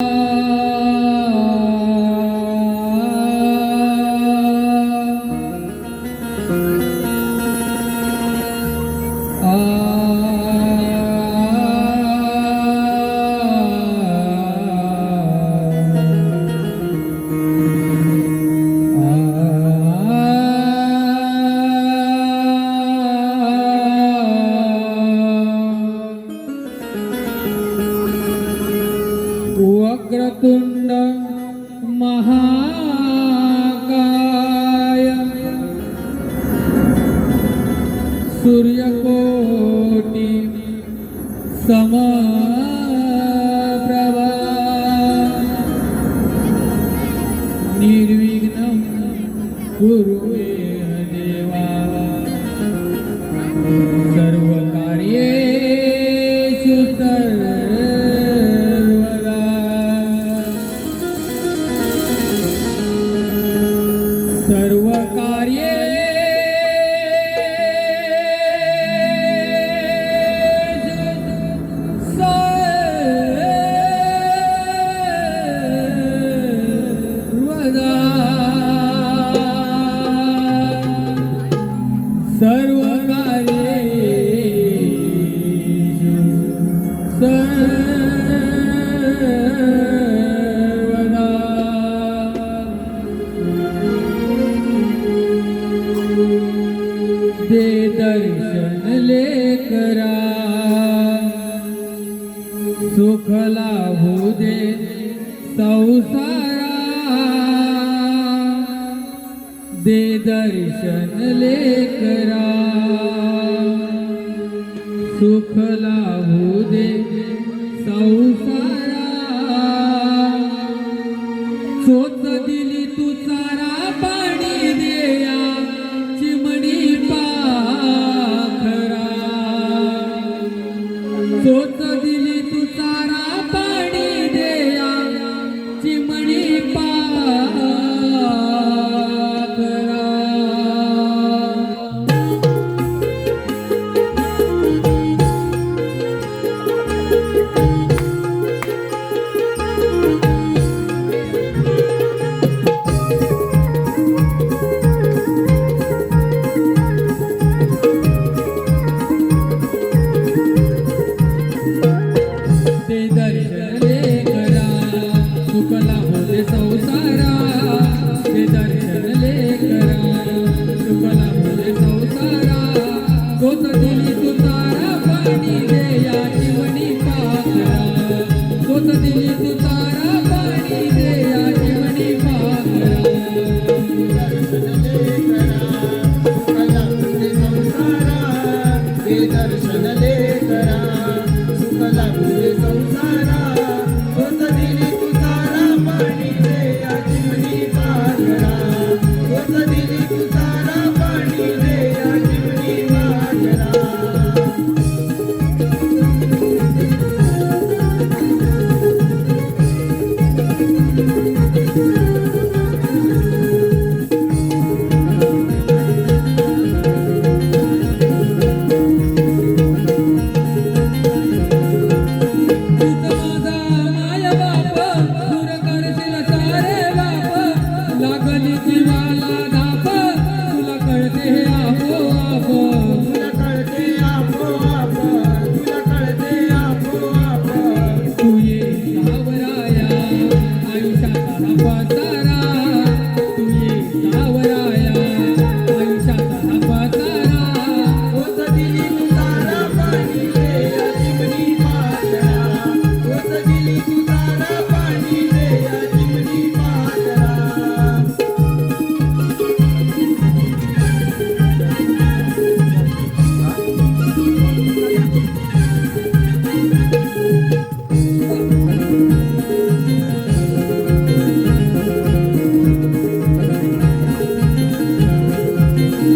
Oh. महाकाय। सूर्यकोटि समप्रभा। निर्विघ्नं कुरु सर्व सर्वकार्ये दे दर्शन ले करा सुख लाभू दे संसारा. दे दर्शन ले करा सुख लाभू दे संसारा. सोच दिल